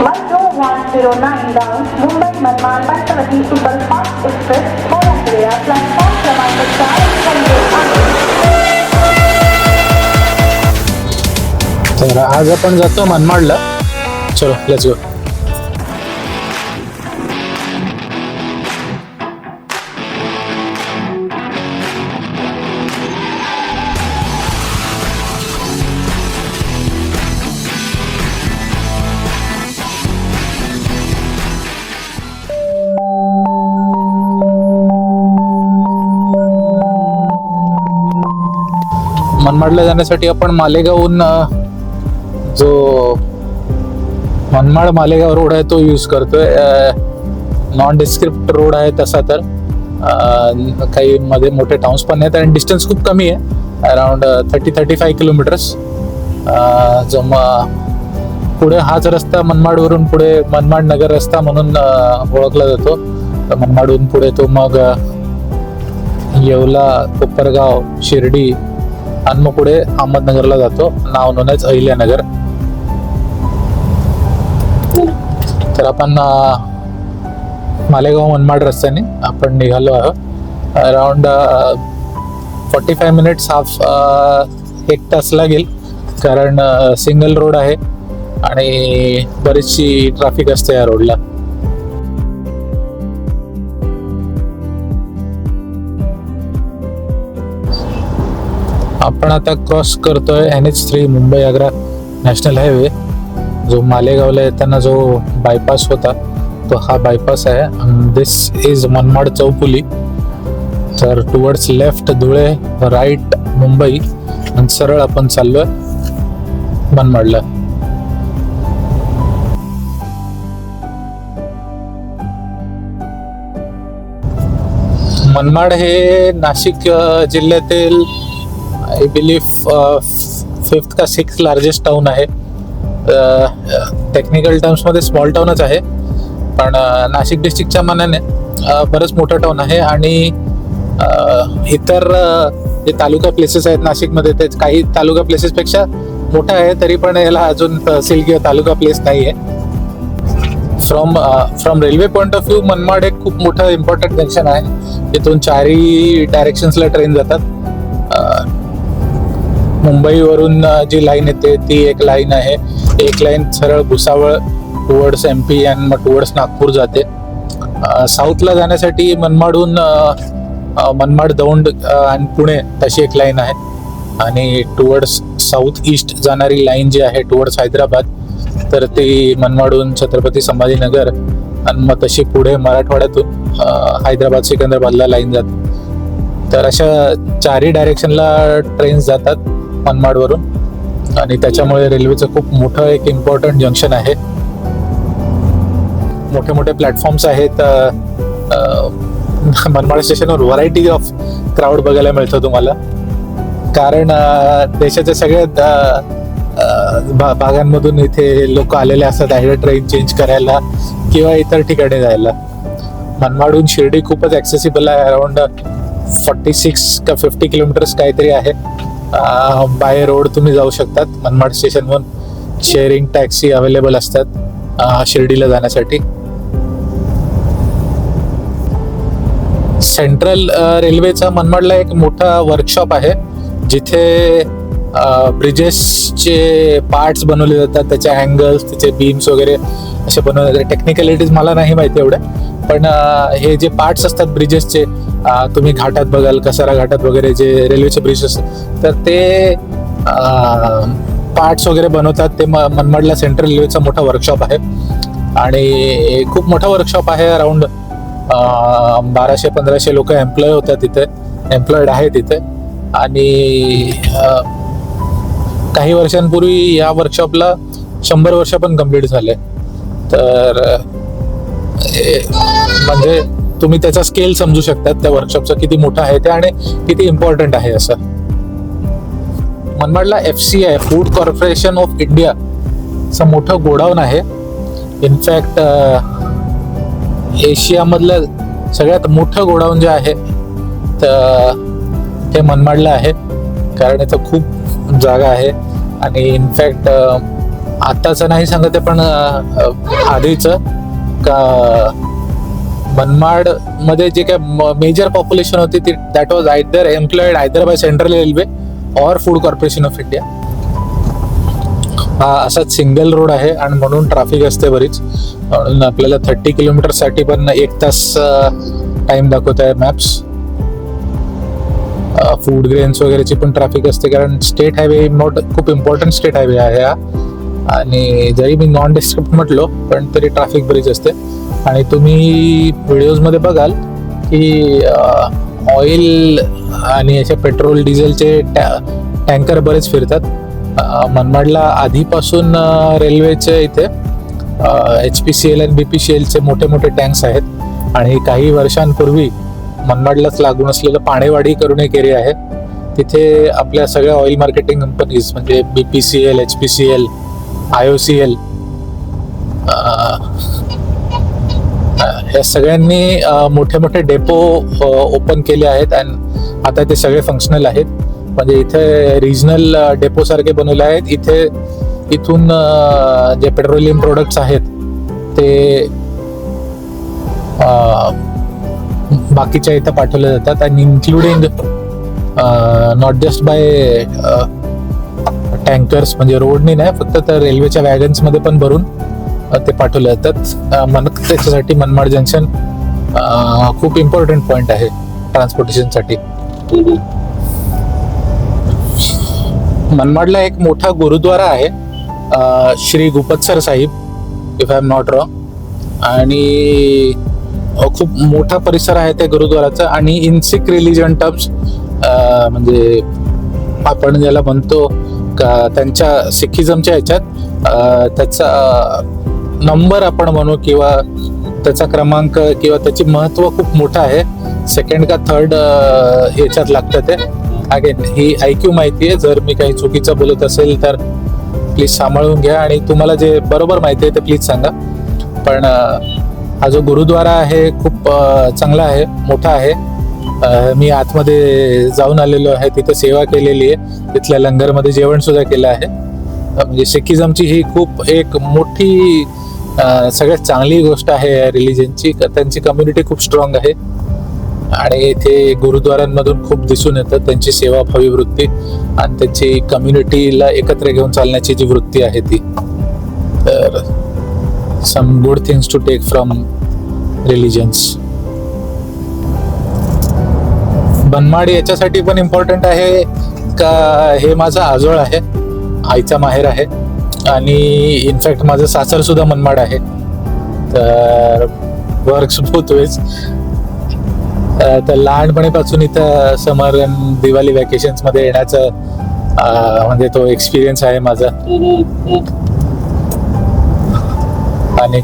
12109 down Mumbai Manmad Panchavati superfast express Kolhapur platform क्रमांक चार तर आज आपण जातो मनमाडला. चलो लेट्स गो मनमाडला जाण्यासाठी आपण मालेगावहून जो मनमाड मालेगाव रोड आहे तो यूज करतोय. नॉन डिस्क्रिप्ट रोड आहे तसा तर. काही मध्ये मोठे टाउन्स पण आहेत आणि डिस्टन्स खूप कमी आहे. Around thirty thirty five kilometres जो म पुढे हाच रस्ता मनमाडवरून पुढे मनमाड नगर रस्ता म्हणून ओळखला जातो. तर मनमाडहून पुढे तो मग येवला कोपरगाव शिर्डी आणि मग पुढे अहमदनगरला जातो. नाव नोंद अहिल्यानगर. तर आपण मालेगाव मनमाड रस्त्याने आपण निघालो आहोत. Around forty five minutes half एक तास लागेल कारण सिंगल रोड आहे आणि बरीचशी ट्रॅफिक असते या रोडला आपण आता क्रॉस करतोय N H three Mumbai Agra national highway जो मालेगावला येताना जो बायपास होता तो हा बायपास आहे. दिस इज मनमाड चौपुली. तर towards left Dhule right Mumbai. आणि सरळ आपण चाललोय मनमाडला. मनमाड हे नाशिक जिल्ह्यातील आय बिलीव्ह फिफ्थ का सिक्स लार्जेस्ट टाउन आहे. टेक्निकल टर्म्समध्ये स्मॉल टाउनच आहे. पण uh, नाशिक डिस्ट्रिक्टच्या मानाने uh, बरंच मोठं टाउन आहे आणि uh, इतर जे तालुका प्लेसेस आहेत नाशिकमध्ये ते काही तालुका प्लेसेसपेक्षा मोठं आहे तरी पण याला अजून तहसील किंवा तालुका प्लेस नाही आहे from from railway point of view Manmad एक खूप मोठं इम्पॉर्टंट जंक्शन आहे. तिथून चारही डायरेक्शन्सला ट्रेन जातात. मुंबईवरून जी लाईन येते ती एक लाईन आहे. एक लाईन सरळ Bhusawal towards M P and मग टुवर्ड्स नागपूर जाते. साऊथला जाण्यासाठी मनमाडहून मनमाड दौंड आणि पुणे तशी एक लाईन आहे. आणि टुवर्ड्स साऊथ ईस्ट जाणारी लाईन जी आहे टुवर्ड्स हैदराबाद तर ती मनमाडहून छत्रपती संभाजीनगर आणि मग तशी पुढे मराठवाड्यातून हैदराबाद सिकंदराबादला लाईन जाते. तर अशा चारही डायरेक्शनला ट्रेन्स जातात. मनमाडवरून. आणि त्याच्यामुळे रेल्वेचं खूप मोठं एक इम्पॉर्टंट जंक्शन आहे. मोठे मोठे प्लॅटफॉर्म्स आहेत मनमाड स्टेशनवर व्हरायटी ऑफ क्राऊड बघायला मिळतं तुम्हाला. कारण देशाच्या सगळ्यात भा- भागांमधून इथे लोक आलेले असतात आहे ट्रेन चेंज करायला किंवा इतर ठिकाणी जायला. मनमाडहून शिर्डी खूपच ॲक्सेसिबल आहे अराउंड फोर्टी सिक्स का फिफ्टी किलोमीटर्स काहीतरी आहे. बाय रोड तुम्ही जाऊ शकतात. मनमाड स्टेशनवरून शेअरिंग टॅक्सी अवेलेबल असतात शिर्डीला जाण्यासाठी. सेंट्रल रेल्वेचा मनमाडला एक मोठा वर्कशॉप आहे जिथे ब्रिजेसचे पार्ट्स बनवले जातात त्याचे अँगल्स त्याचे बीम्स वगैरे असे बनवले जातात. टेक्निकॅलिटीज मला नाही माहिती एवढ्या पण हे जे पार्ट्स असतात ब्रिजेसचे तुम्ही घाटात बघाल कसारा घाटात वगैरे जे रेल्वेचे ब्रिजेस तर ते पार्ट्स वगैरे बनवतात. ते म- मनमाडला सेंट्रल रेल्वेचा मोठा वर्कशॉप आहे. आणि खूप मोठा वर्कशॉप आहे अराउंड बाराशे पंधराशे लोक एम्प्लॉय होतात तिथे एम्प्लॉईड आहे तिथे. आणि काही वर्षांपूर्वी या वर्कशॉपला शंभर वर्ष पण कंप्लीट झाले. तर म्हणजे तुम्ही त्याचा स्केल समजू शकतात. त्या वर्कशॉपचं किती मोठं आहे ते आणि किती इम्पॉर्टंट आहे असं. मनमाडला F C I food corporation of India असं मोठं गोडाऊन आहे. इनफॅक्ट एशियामधलं सगळ्यात मोठं गोडाऊन जे आहे तर ते मनमाडला आहे. कारण इथं खूप जागा आहे. आणि इनफॅक्ट आत्ताचं नाही सांगत आहे पण आधीचं का मनमाडमध्ये जे काय मेजर पॉप्युलेशन होती ती that was either employed either by central railway or food corporation of India हा असाच सिंगल रोड आहे आणि म्हणून ट्रॅफिक असते बरीच. म्हणून आपल्याला थर्टी किलोमीटरसाठी पण एक तास टाइम दाखवत आहे मॅप्स फूड ग्रेन्स वगैरेची पण ट्रॅफिक असते कारण स्टेट हायवे मोट खूप इम्पॉर्टंट स्टेट हायवे आहे हा. आणि जरी मी नॉन डिस्क्रिप्ट म्हटलो पण तरी ट्रॅफिक बरीच असते. आणि तुम्ही व्हिडिओजमध्ये बघाल की ऑइल आणि असे पेट्रोल डिझेलचे टॅ टँकर बरेच फिरतात. मनमाडला आधीपासून रेल्वेचे इथे एच पी सी एल आणि बी पी सी एलचे मोठे मोठे टँक्स आहेत. आणि काही वर्षांपूर्वी मनमाडलाच लागून असलेलं पाणेवाडी करून एक एरिया आहे. तिथे आपल्या सगळ्या ऑइल मार्केटिंग कंपनीज म्हणजे B P C L H P C L I O C L या सगळ्यांनी मोठे मोठे डेपो ओपन केले आहेत अँड आता ते सगळे फंक्शनल आहेत. म्हणजे इथे रिजनल डेपो सारखे बनवले आहेत. इथे इथून जे पेट्रोलियम प्रोडक्ट्स आहेत ते बाकीच्या इथं पाठवले जातात आणि including not just by tankers म्हणजे रोडनी नाही फक्त तर रेल्वेच्या वॅगन्समध्ये पण भरून ते पाठवले जातात. म्हणत त्याच्यासाठी मनमाड जंक्शन खूप इम्पॉर्टंट पॉइंट आहे ट्रान्सपोर्टेशनसाठी मनमाडला एक मोठा गुरुद्वारा आहे Shri Guptsar Sahib if I am not wrong आणि खूप मोठा परिसर आहे त्या गुरुद्वाराचा. आणि इन सिख रिलिजन टर्म्स म्हणजे आपण ज्याला म्हणतो का त्यांच्या सिखिझमच्या ह्याच्यात त्याचा नंबर आपण म्हणू किंवा त्याचा क्रमांक किंवा त्याची महत्त्व खूप मोठं आहे. सेकंड का थर्ड याच्यात लागतं ते. अगेन ही ऐक्यू माहिती आहे. जर मी काही चुकीचं बोलत असेल तर प्लीज सांभाळून घ्या आणि तुम्हाला जे बरोबर माहिती आहे ते प्लीज सांगा. पण हा जो गुरुद्वारा आहे खूप चांगला आहे मोठा आहे. मी आतमध्ये जाऊन आलेलो आहे. तिथे सेवा केलेली आहे. तिथल्या लंगरमध्ये जेवण सुद्धा केलं आहे. म्हणजे सिखिझमची ही खूप एक मोठी सगळ्यात चांगली गोष्ट आहे या रिलिजनची. त्यांची कम्युनिटी खूप स्ट्रॉंग आहे. आणि इथे गुरुद्वारांमधून खूप दिसून येतं त्यांची सेवाभावी वृत्ती आणि त्यांची कम्युनिटीला एकत्र घेऊन चालण्याची जी वृत्ती आहे ती. तर some good things to take from religions Manmad याच्यासाठी पण इम्पॉर्टंट आहे का हे माझं आजोळ आहे. आईचा माहेर आहे. आणि इनफॅक्ट माझं सासर सुद्धा मनमाड आहे. तर वर्क होतोयच. तर लहानपणीपासून इथं समर दिवाळी वेकेशन्समध्ये येण्याचं म्हणजे तो एक्सपिरियन्स आहे माझा. आणि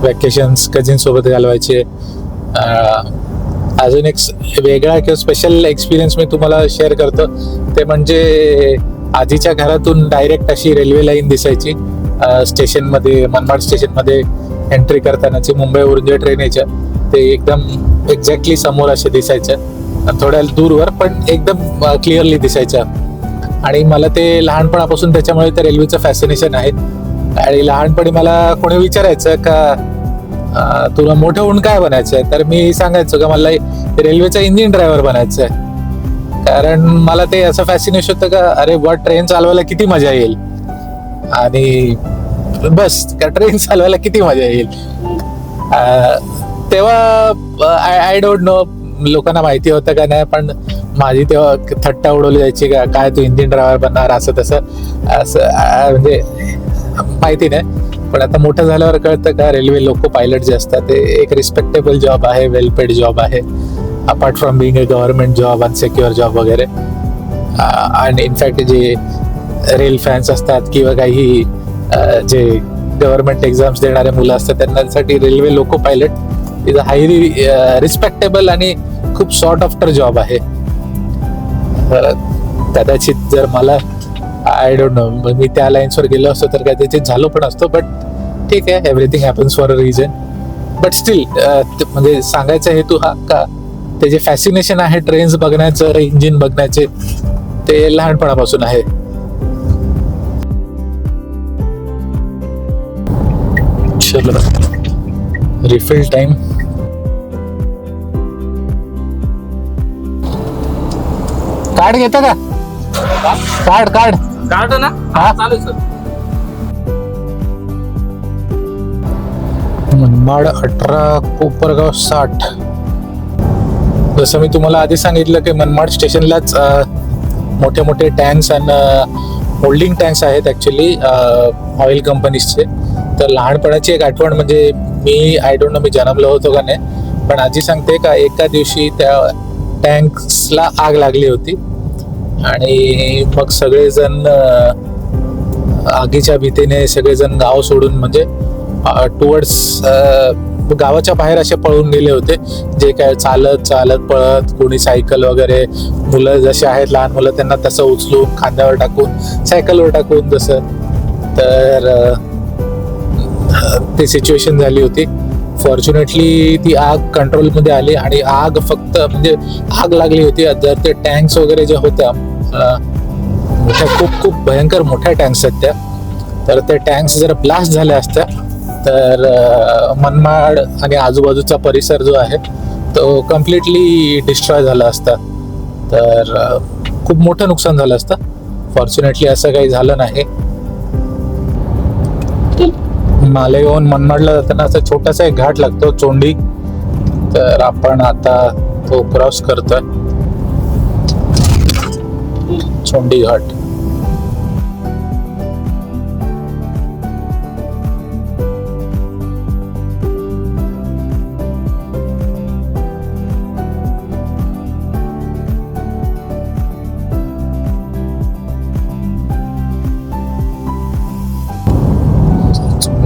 व्हॅकेशन्स कझिन सोबत घालवायचे. अजून एक वेगळा किंवा स्पेशल एक्सपिरियन्स मी तुम्हाला शेअर करतो. ते म्हणजे आजीच्या घरातून डायरेक्ट अशी रेल्वे लाईन दिसायची. स्टेशनमध्ये मनमाड स्टेशनमध्ये एंट्री करतानाची मुंबईवरून जे ट्रेन यायच्या. ते एकदम एक्झॅक्टली समोर असे दिसायच्या आणि थोड्या दूरवर पण एकदम क्लिअरली दिसायच्या. आणि मला ते लहानपणापासून त्याच्यामुळे त्या रेल्वेचं फॅसिनेशन आहे. आणि लहानपणी मला कोणी विचारायचं का तुला मोठं होऊन काय बनायचं आहे तर मी सांगायचो का मला रेल्वेचा इंजिन ड्रायव्हर बनायचं आहे कारण मला ते असं फॅसिनेशन होतं का अरे वा ट्रेन चालवायला किती मजा येईल? आणि बस का ट्रेन चालवायला किती मजा येईल? तेव्हा आय आय डोंट नो लोकांना माहिती होतं का नाही पण माझी तेव्हा थट्टा उडवली जायची का काय तू इंजिन ड्रायव्हर बनणार असं तसं असं म्हणजे माहिती नाही. पण आता मोठं झाल्यावर कळतं का रेल्वे लोको पायलट जे असतात ते एक रिस्पेक्टेबल जॉब आहे वेल पेड जॉब आहे. Apart from being a government job unsecure job वगैरे. Uh, आणि इनफॅक्ट जे रेल फॅन्स असतात किंवा काही uh, जे गव्हर्नमेंट एक्झाम्स देणारे मुलं असतात त्यांच्यासाठी railway loco pilot is a highly respectable आणि खूप सॉर्ट आफ्टर जॉब आहे. Uh, कदाचित जर मला आय डोंट नो मी त्या लाईन्सवर गेलो असतो तर कदाचित झालो पण असतो बट ठीक आहे everything happens for a reason but still म्हणजे सांगायचा हेतू हा का ते जे फॅसिनेशन आहे ट्रेन्स बघण्याचं इंजिन बघण्याचे ते लहानपणापासून आहे. चलो. रिफिल टाइम कार्ड घेता का? कार्ड कार्ड कार्ड ना? हा. सर मनमाड अठरा कोपरगाव साठ. जसं मी तुम्हाला आधी सांगितलं की मनमाड स्टेशनलाच मोठे मोठे टँक्स आणि होल्डिंग टँक्स आहेत ॲक्च्युली ऑइल कंपनीजचे तर लहानपणाची एक आठवण म्हणजे मी आय डोंट नो मी जन्मलो होतो का नाही पण आजी सांगते का एका दिवशी त्या टँक्सला आग लागली होती. आणि मग सगळेजण आगीच्या भीतीने सगळेजण गाव सोडून म्हणजे टुवर्ड्स गावाच्या बाहेर असे पळून गेले होते. जे काय चालत चालत पळत कोणी सायकल वगैरे मुलं जसे आहेत लहान मुलं त्यांना तसं उचलून खांद्यावर टाकून सायकलवर टाकून जसं तर ती सिच्युएशन झाली होती. फॉर्च्युनेटली ती आग कंट्रोलमध्ये आली आणि आग फक्त म्हणजे आग लागली होती. जर ते टँक्स वगैरे ज्या होत्या मोठ्या खूप खूप भयंकर मोठ्या टँक्स आहेत त्या. तर त्या टँक्स जर ब्लास्ट झाल्या असत्या तर मनमाड आणि आजूबाजूचा परिसर जो आहे तो कम्प्लिटली डिस्ट्रॉय झाला असता. तर खूप मोठं नुकसान झालं असतं. फॉर्च्युनेटली असं काही झालं नाही. मालेगावून मनमाडला जाताना असा छोटासा एक घाट लागतो चोंडी. तर आपण आता तो क्रॉस करतोय. चोंडी घाट.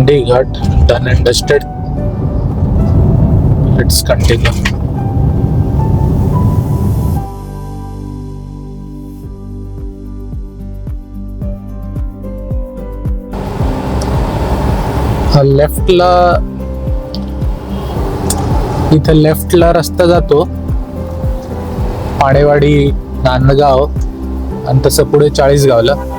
Chondi got done and dusted. Let's continue. लेफ्टला इथं लेफ्टला रस्ता जातो पाडेवाडी नांदगाव आणि तसं पुढे चाळीसगावला गावला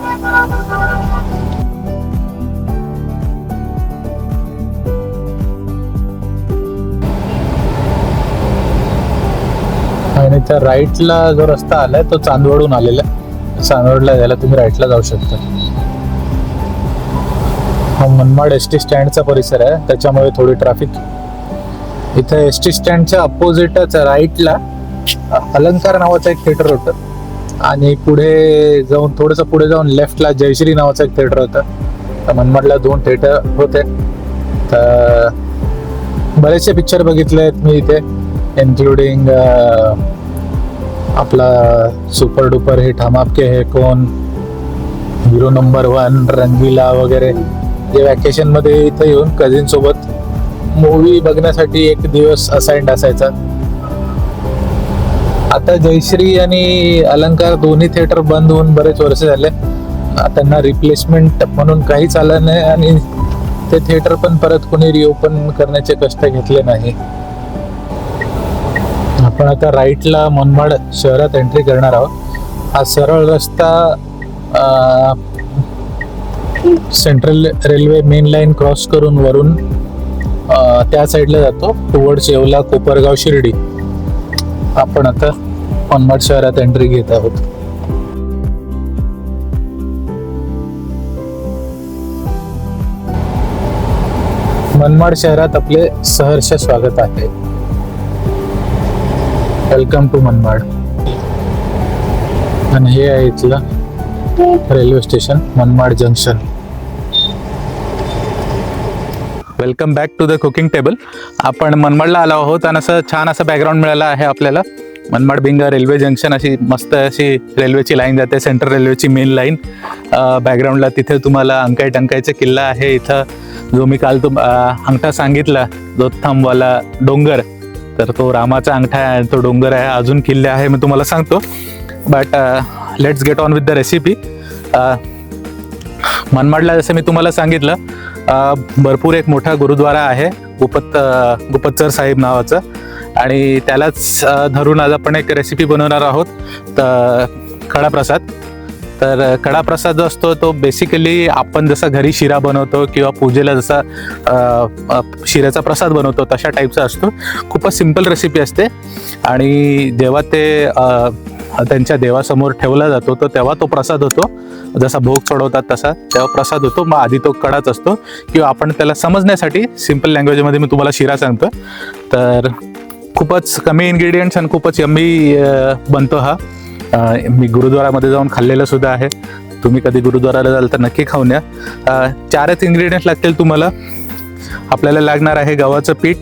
त्या राईटला जो रस्ता आलाय तो चांदवडून आलेला आहे. चांदवडला जायला तुम्ही राईटला जाऊ शकता. हा मनमाड एस टी स्टँडचा परिसर आहे. त्याच्यामुळे थोडी ट्रॅफिक इथं एस टी स्टँडच्या अपोजिटच राईटला अलंकार नावाचं एक थिएटर होतं. आणि पुढे जाऊन थोडंसं पुढे जाऊन लेफ्टला जयश्री नावाचं एक थिएटर होतं. तर मनमाडला दोन थिएटर होते. तर बरेचसे पिक्चर बघितले आहेत मी इथे इन्क्लुडिंग आपला सुपर डुपर हिट हम आपके है कोण? हिरो नंबर वन रंगीला वगैरे. जे वॅकेशनमध्ये इथं येऊन कझिन सोबत मूवी बघण्यासाठी एक दिवस असाइंड असायचा. आता जयश्री आणि अलंकार दोन्ही थिएटर बंद होऊन बरेच वर्ष झाले. त्यांना रिप्लेसमेंट म्हणून काहीच आलं नाही आणि ते थिएटर पण परत कोणी रिओपन करण्याचे कष्ट घेतले नाही. आपण आता राईटला मनमाड शहरात एंट्री करणार आहोत. हा सरळ रस्ता central railway main line cross करून वरून त्या साईडला जातो टुवर्ड्स येवला कोपरगाव शिर्डी. आपण आता मनमाड शहरात एंट्री घेत आहोत. मनमाड शहरात आपले सहर्ष स्वागत आहे. वेलकम टू मनमाड आणि हे आहे इथलं railway station Manmad junction welcome back to the cooking table आपण मनमाडला आलो आहोत आणि असं छान असं बॅकग्राऊंड मिळालं आहे आपल्याला. मनमाड बिंगा रेल्वे जंक्शन अशी मस्त अशी रेल्वेची लाईन जाते सेंट्रल रेल्वेची मेन लाईन बॅकग्राऊंडला तिथे तुम्हाला अंकाई टंकाईचा किल्ला आहे. इथं जो मी काल तुम अंगठा सांगितला जो डोंगर. तर तो रामाचा अंगठा आहे तो डोंगर आहे अजून किल्ले आहे मी तुम्हाला सांगतो. But let's get on with the recipe मनमाडला जसं मी तुम्हाला सांगितलं uh, भरपूर एक मोठा गुरुद्वारा आहे गुपत अ, uh, गुपतचर साहेब नावाचं. आणि त्यालाच uh, धरून आज आपण एक रेसिपी बनवणार आहोत तर खडा प्रसाद. तर कडा प्रसाद जो असतो तो बेसिकली आपण जसा घरी शिरा बनवतो किंवा पूजेला जसा शिऱ्याचा प्रसाद बनवतो तशा टाईपचा असतो. खूपच सिंपल रेसिपी असते. आणि जेव्हा ते त्यांच्या देवासमोर ठेवला जातो तर तेव्हा तो प्रसाद होतो. जसा भोग चढवतात तसा तेव्हा प्रसाद होतो. मग आधी तो कडाच असतो. किंवा आपण त्याला समजण्यासाठी सिंपल लँग्वेजमध्ये मी तुम्हाला शिरा सांगतो. तर खूपच कमी इन्ग्रेडियंट्स आणि खूपच यम्मी बनतो हा. मी गुरुद्वारामध्ये जाऊन खाल्लेलं सुद्धा आहे. तुम्ही कधी गुरुद्वाराला जाल तर नक्की खाऊन या. चारच इन्ग्रेडियंट लागतील तुम्हाला. आपल्याला लागणार आहे गव्हाचं पीठ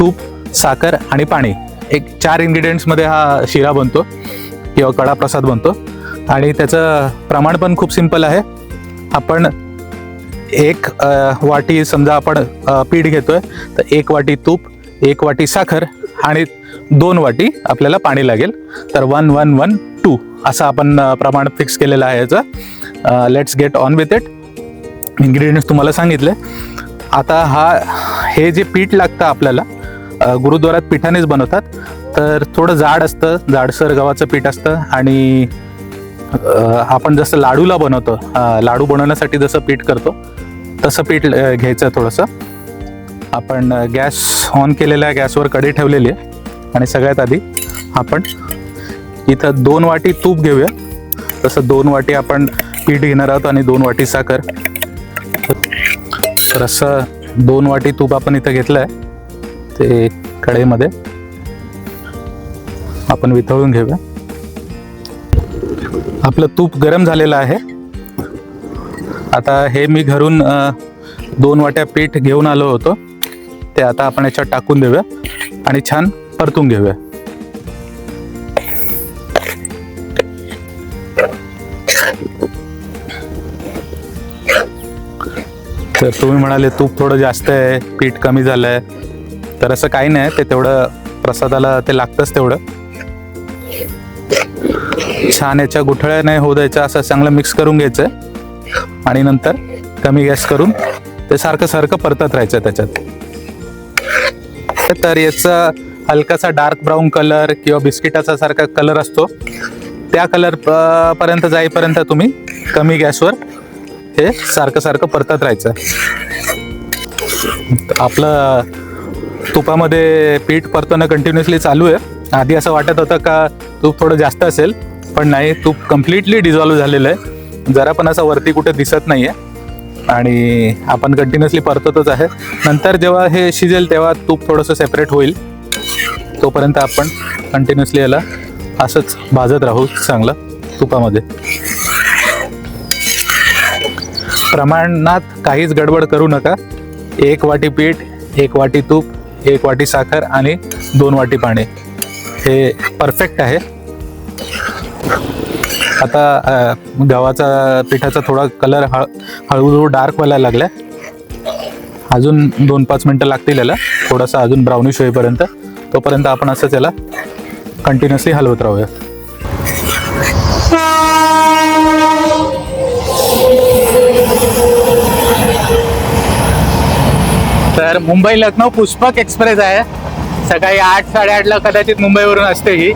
तूप साखर आणि पाणी. एक चार इन्ग्रेडियंट्समध्ये हा शिरा बनतो किंवा कडा प्रसाद बनतो. आणि त्याचं प्रमाण पण खूप सिंपल आहे. आपण एक वाटी समजा आपण पीठ घेतोय. तर एक वाटी तूप एक वाटी साखर आणि दोन वाटी आपल्याला पाणी लागेल. तर वन वन वन टू असं आपण प्रमाण फिक्स केलेलं आहे याचं. Let's get on with it ingredients तुम्हाला सांगितले. आता हा हे जे पीठ लागतं आपल्याला गुरुद्वारात पिठानेच बनवतात. तर थोडं जाड असतं जाडसर गव्हाचं पीठ असतं आणि आपण जसं लाडूला बनवतो लाडू बनवण्यासाठी जसं पीठ करतो तसं पीठ घ्यायचं थोडंसं. आपण गॅस ऑन केलेला आहे गॅसवर कढी ठेवलेली आहे. आणि सगळ्यात आधी आपण इथं दोन वाटी तूप घेऊया. तसं दोन वाटी आपण पीठ घेणार आहोत आणि दोन वाटी साखर. तर असं दोन वाटी तूप आपण इथं घेतलं आहे ते कढईमध्ये. आपण वितळून घेऊया. आपलं तूप गरम झालेलं आहे. आता हे मी घरून दोन वाट्या पीठ घेऊन आलो होतो. ते आता आपण याच्यात टाकून देऊया. आणि छान परतून घेऊया. तर तुम्ही म्हणाले तूप थोडं जास्त आहे पीठ कमी झालं आहे तर असं काही नाही ते तेवढं प्रसादाला ते लागतंच तेवढं. छान याच्या गुठळ्या नाही होऊ द्यायच्या असं चांगलं मिक्स करून घ्यायचं. आणि नंतर कमी गॅस करून ते सारखं सारखं परतत राहायचं त्याच्यात. तर याचा हलकासा डार्क ब्राऊन कलर किंवा बिस्किटाचा सारखा कलर असतो. त्या कलर पर्यंत जाईपर्यंत तुम्ही कमी गॅसवर हे सारखं सारखं परतत राहायचं. आपलं तुपामध्ये पीठ परतवणं कंटिन्युअसली चालू आहे. आधी असं वाटत होतं का तूप थोडं जास्त असेल पण नाही तूप कम्प्लिटली डिझॉल्व्ह झालेलं आहे. जरा पण असं वरती कुठे दिसत नाही आहे आणि आपण कंटिन्युअसली परततच आहे. नंतर जेव्हा हे शिजेल तेव्हा तूप थोडंसं सेपरेट होईल. तोपर्यंत आपण कंटिन्युअसली याला असंच भाजत राहू चांगलं तुपामध्ये. प्रमाणात काहीच गडबड करू नका. एक वाटी पीठ एक वाटी तूप एक वाटी साखर आणि दोन वाटी पाणी. हे परफेक्ट आहे. आता गव्हाचा पिठाचा थोडा कलर हळ हळूहळू डार्क व्हायला लागलाय. अजून दोन पाच मिनटं लागतील याला. थोडासा अजून ब्राउनिश होईपर्यंत. तोपर्यंत आपण असंच याला कंटिन्युअसली हलवत राहूया. तर मुंबई लखनौ पुष्पक एक्सप्रेस आहे. सकाळी आठ साडेआठला कदाचित मुंबईवरून असते ही.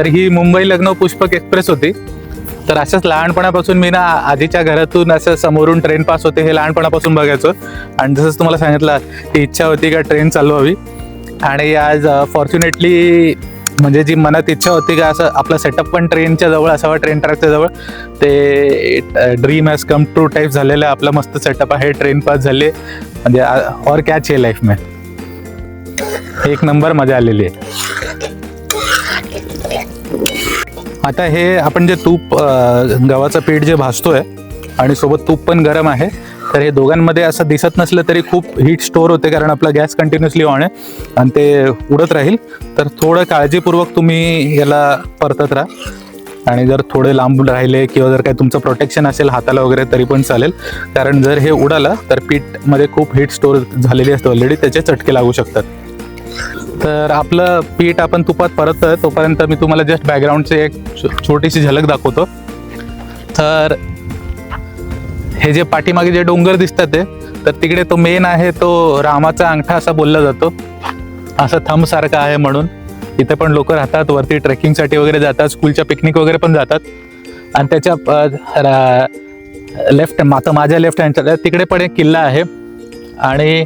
तर ही मुंबई लग्न पुष्पक एक्सप्रेस होती. तर असंच लहानपणापासून मी ना आधीच्या घरातून असं समोरून ट्रेन पास होते हे लहानपणापासून बघायचो. आणि जसंच तुम्हाला सांगितलं की इच्छा होती का ट्रेन चालू हवी आणि आज फॉर्च्युनेटली म्हणजे जी मनात इच्छा होती का असं आपलं सेटअप पण ट्रेनच्या जवळ असावं ट्रेन ट्रॅकच्या जवळ. ते dream has come to type झालेलं आहे आपलं मस्त सेटअप आहे ट्रेन पास झाले. म्हणजे और क्या चाहिए लाईफ में. एक नंबर मजा आलेली आहे. आता हे आपण जे तूप गव्हाचं पीठ जे भासतोय आणि सोबत तूप पण गरम आहे तर हे दोघांमध्ये असं दिसत नसलं तरी खूप हीट स्टोअर होते कारण आपला गॅस कंटिन्युअसली ऑन आहे आणि ते उडत राहील. तर थोडं काळजीपूर्वक तुम्ही याला परतत राहा. आणि जर थोडे लांब राहिले किंवा जर काही तुमचं प्रोटेक्शन असेल हाताला वगैरे तरी पण चालेल. कारण जर हे उडालं तर पीठमध्ये खूप हीट स्टोअर झालेली असते ऑलरेडी त्याचे चटके लागू शकतात. तर आपलं पीठ आपण तुपात परत तोपर्यंत मी तुम्हाला जस्ट बॅकग्राऊंडची एक छो- छोटीशी झलक दाखवतो. तर हे जे पाठीमागे जे डोंगर दिसतात ते तर तिकडे तो मेन आहे तो रामाचा अंगठा असा बोलला जातो. असं थंब सारखा आहे म्हणून. इथे पण लोक राहतात वरती ट्रेकिंगसाठी वगैरे जातात स्कूलच्या पिकनिक वगैरे पण जातात. आणि त्याच्या लेफ्ट माता माझ्या लेफ्ट हँडच्या तिकडे पण एक किल्ला आहे. आणि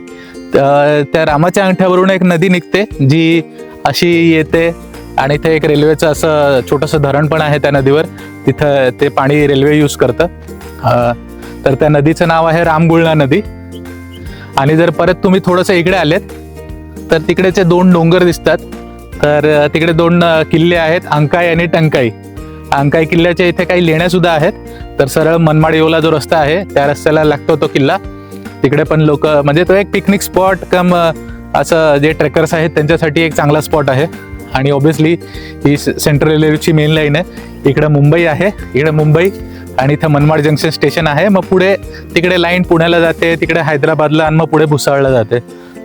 त्या रामाच्या अंगठ्यावरून एक नदी निघते जी अशी येते आणि इथे एक रेल्वेचं असं छोटंसं धरण पण आहे त्या नदीवर. तिथं ते पाणी रेल्वे यूज करतं. तर त्या नदीचं नाव आहे रामगुळणा नदी. आणि जर परत तुम्ही थोडंसं इकडे आलेत तर तिकडेचे दोन डोंगर दिसतात. तर तिकडे दोन किल्ले आहेत अंकाई आणि टंकाई. अंकाई किल्ल्याच्या इथे काही लेण्या सुद्धा आहेत. तर सरळ मनमाड येवला जो रस्ता आहे त्या रस्त्याला लागतो तो किल्ला. तिकडे पण लोक म्हणजे तो एक पिकनिक स्पॉट कम असं जे ट्रेकर्स आहेत त्यांच्यासाठी एक चांगला स्पॉट आहे. आणि ऑब्विसली ही सेंट्रल रेल्वेची मेन लाईन आहे. इकडे मुंबई आहे इकडे मुंबई. आणि इथं मनमाड जंक्शन स्टेशन आहे. मग पुढे तिकडे लाईन पुण्याला जाते तिकडे हैदराबादला आणि मग पुढे भुसावळला जाते.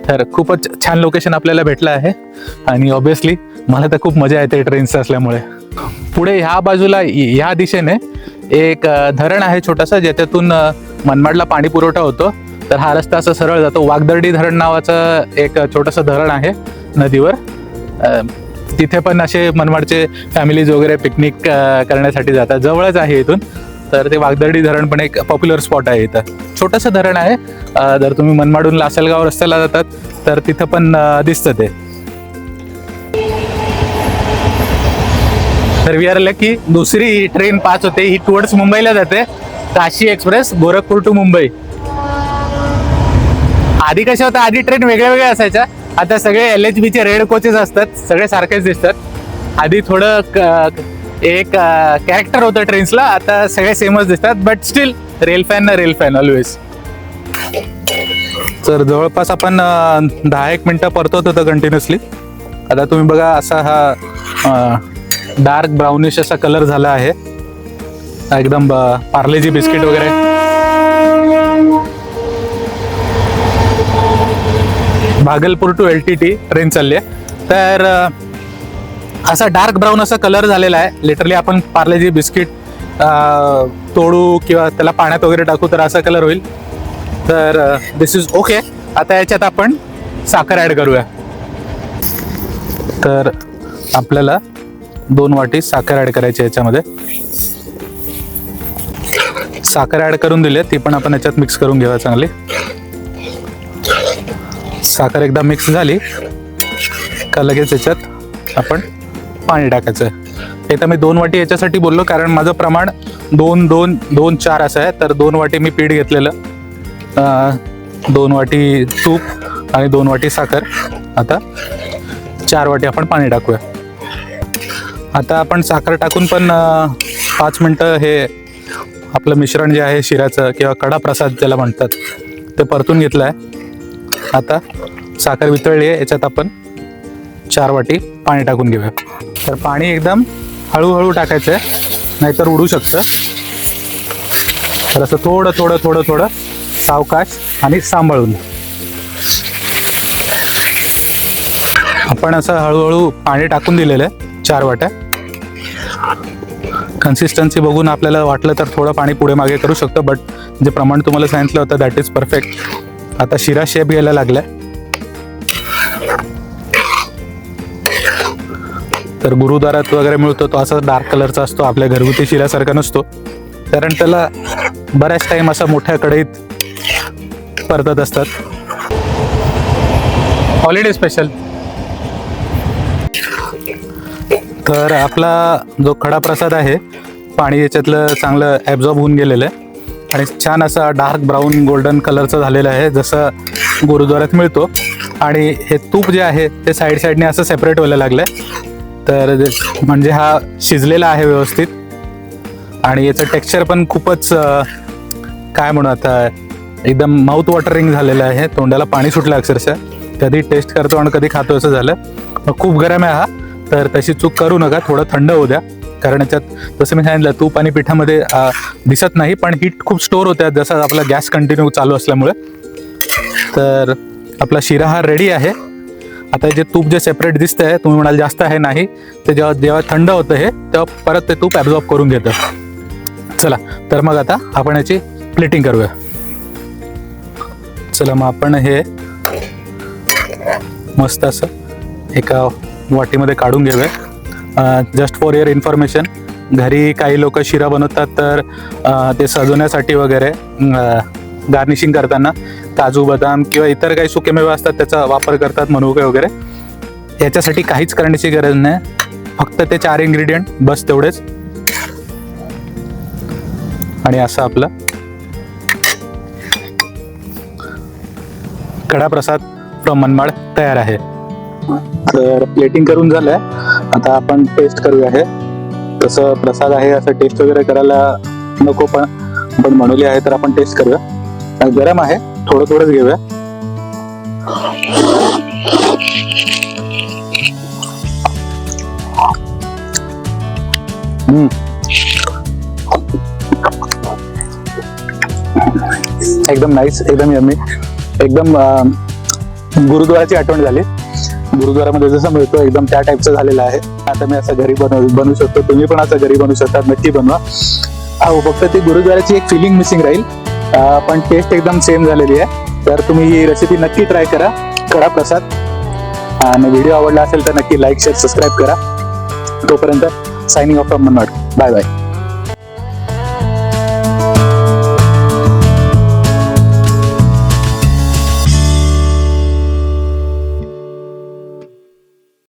तर खूपच छान लोकेशन आपल्याला भेटलं आहे. आणि ऑब्विसली मला तर खूप मजा येते ट्रेनचं असल्यामुळे. पुढे ह्या बाजूला ह्या दिशेने एक धरण आहे छोटासा ज्याच्यातून मनमाडला पाणी पुरवठा होतो. तर हा रस्ता असं सरळ जातो. वागदर्डी धरण नावाचं एक छोटंसं धरण आहे नदीवर. तिथे पण असे मनमाडचे फॅमिलीज वगैरे पिकनिक करण्यासाठी जातात. जवळच आहे इथून. तर ते वागदर्डी धरण पण एक पॉप्युलर स्पॉट आहे इथं. छोटंसं धरण आहे. जर तुम्ही मनमाडून लासलगाव रस्त्याला जातात तर तिथं पण दिसतं ते. तर वी की दुसरी ट्रेन पास होते. ही टुवर्ड्स मुंबईला जाते. Kashi express Gorakhpur to Mumbai. आधी कशा होत्या आधी ट्रेन वेगळ्या वेगळ्या असायच्या. आता सगळे एल एच बीचे रेड कोचेस असतात सगळे सारखेच दिसतात. आधी थोडं क- एक कॅरेक्टर होतं ट्रेन्सला आता सगळे सेमच दिसतात बट स्टील रेल फॅन ना रेल फॅन ऑलवेज तर जवळपास आपण दहा एक मिनटं परतवत होतो कंटिन्युअसली आता तुम्ही बघा असा हा डार्क ब्राउनिश असा कलर झाला आहे. एकदम पार्लेजी बिस्किट वगैरे. Bhagalpur to L T T train चालली आहे. तर असा डार्क ब्राऊन असा कलर झालेला आहे. लिटरली आपण पार्लेजी बिस्किट तोडू किंवा त्याला पाण्यात वगैरे टाकू तर असा कलर होईल. तर दिस इज ओके आता याच्यात आपण साखर ॲड करूया. तर आपल्याला दोन वाटी साखर ॲड करायची याच्यामध्ये. साखर ॲड करून दिली ती पण आपण याच्यात मिक्स करून घेऊया चांगली. साखर एकदा मिक्स झाली का लगेच याच्यात आपण पाणी टाकायचं. आहे इथं मी दोन वाटी याच्यासाठी बोललो कारण माझं प्रमाण दोन दोन दोन चार असं आहे. तर दोन वाटी मी पीठ घेतलेलं. दोन वाटी तूप आणि दोन वाटी साखर. आता चार वाटी आपण पाणी टाकूया. आता आपण साखर टाकून पण पाच मिनटं हे आपलं मिश्रण जे आहे शिऱ्याचं किंवा कडा प्रसाद ज्याला म्हणतात ते परतून घेतलं आहे आता साखर वितळली आहे याच्यात आपण चार वाटी पाणी टाकून घेऊया. तर पाणी एकदम हळूहळू टाकायचं आहे नाहीतर उडू शकतं. तर असं थोडं थोडं थोडं थोडं सावकाश आणि सांभाळून. आपण असं हळूहळू पाणी टाकून दिलेलं आहे चार वाट्या. कन्सिस्टन्सी बघून आपल्याला वाटलं तर थोडं पाणी पुढे मागे करू शकतं बट जे प्रमाण तुम्हाला सांगितलं होतं दॅट इज परफेक्ट आता शिरा शेप घ्यायला लागलाय. तर गुरुद्वारात वगैरे मिळतो तो असा डार्क कलरचा असतो. आपल्या घरगुती शिऱ्यासारखा नसतो. कारण त्याला बऱ्याच टाइम असा मोठ्या कढईत परतत असतात. हॉलिडे स्पेशल तर आपला जो खडा प्रसाद आहे पाणी याच्यातलं चांगलं ॲब्झॉर्ब होऊन गेलेलं आहे. आणि छान असा डार्क ब्राऊन गोल्डन कलरचं झालेलं आहे जसं गुरुद्वाऱ्यात मिळतो. आणि हे तूप जे आहे ते साईड साईडने असं सेपरेट व्हायला लागलं आहे तर म्हणजे हा शिजलेला आहे व्यवस्थित. आणि याचं टेक्स्चर पण खूपच काय म्हणू आता एकदम माउथ वॉटरिंग झालेलं आहे. तोंडाला पाणी सुटलं अक्षरशः. कधी टेस्ट करतो आणि कधी खातो असं झालं. खूप गरम आहे हा. तर तशी चूक करू नका. थोडं थंड होऊ द्या. कारण याच्यात जसं मी सांगितलं तूप आणि पिठामध्ये दिसत नाही पण हीट खूप स्टोर होत्या जसा आपला गॅस कंटिन्यू चालू असल्यामुळे. तर आपला शिरा हा रेडी आहे. आता जे तूप जे सेपरेट दिसतं आहे तुम्ही म्हणाल जास्त आहे नाही. ते जेव्हा जेव्हा थंड होतं हे तेव्हा परत ते तूप ॲब्झॉर्ब करून घेतं. चला तर मग आता आपण याची प्लेटिंग करूया. चला मग आपण हे मस्त असं एका वाटीमध्ये काढून घेऊया. जस्ट फॉर युअर इन्फॉर्मेशन घरी काही लोक शिरा बनवतात तर ते सजवण्यासाठी वगैरे गार्निशिंग करताना काजू बदाम किंवा इतर काही सुकेमेवे असतात त्याचा वापर करतात मनुके वगैरे. याच्यासाठी काहीच करण्याची गरज नाही. फक्त ते चार इन्ग्रेडियंट बस तेवढेच. आणि असं आपलं. कडा प्रसाद फ्रॉम मनमाड तयार आहे. तर प्लेटिंग करून झालंय. आता आपण टेस्ट करूया हे तसं प्रसाद आहे असं टेस्ट वगैरे करायला नको पण पण म्हणवली आहे तर आपण टेस्ट करूया. गरम आहे थोडं थोडंच घेऊया. हम्म. एकदम नाईस एकदम यमी एकदम गुरुद्वाराची आठवण झाली. गुरुद्वारामध्ये जसं मिळतो एकदम त्या टाईपचं झालेलं आहे. आता मी असं घरी बनव बनवू शकतो. तुम्ही पण असं घरी बनवू शकता. नक्की बनवा. हो फक्त ती गुरुद्वाराची एक फिलिंग मिसिंग राहील. पण टेस्ट एकदम सेम झालेली आहे. तर तुम्ही ही रेसिपी नक्की ट्राय करा. करा प्रसाद. आणि व्हिडिओ आवडला असेल तर नक्की लाईक शेअर सबस्क्राईब करा. तोपर्यंत signing off from Manmad bye bye